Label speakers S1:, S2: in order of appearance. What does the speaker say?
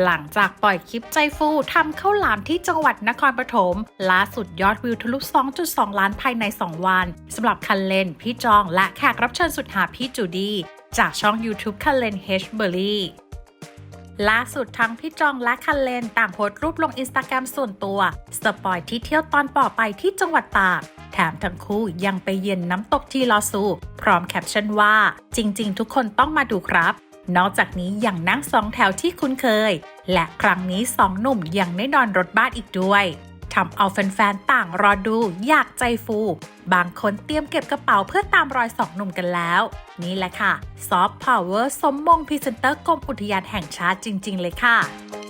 S1: หลังจากปล่อยคลิปใจฟูทำข้าวหลามที่จังหวัดนครปฐมล่าสุดยอดวิวทะลุ 2.2 ล้านภายใน 2 วันสำหรับคันเลน พี่จองและแขกรับเชิญสุดหาพี่จูดี้จากช่อง YouTube คันเลน H b e r r y ล่าสุดทั้งพี่จองและคันเลนต่างโพสต์รูปลงอินสตาแกรมส่วนตัว สปอยที่เที่ยวตอนป่อไปที่จังหวัดตากแถมทั้งคู่ยังไปเยือนน้ำตกทีลอซู พร้อมแคปชั่นว่า จริง ๆ ทุกคนต้องมาดูครับ นอกจากนี้ยังนั่งสองแถวที่คุ้นเคย และครั้งนี้สองหนุ่มยังได้นอนรถบ้านอีกด้วยทำเอาแฟนๆ ต่างรอดูอยากใจฟู บางคนเตรียมเก็บกระเป๋าเพื่อตามรอยสองหนุ่มกันแล้ว นี่แหละค่ะ ซอฟต์พาวเวอร์สมมงพรีเซนเตอร์กรมอุทยานแห่งชาติจริง ๆ เลยค่ะ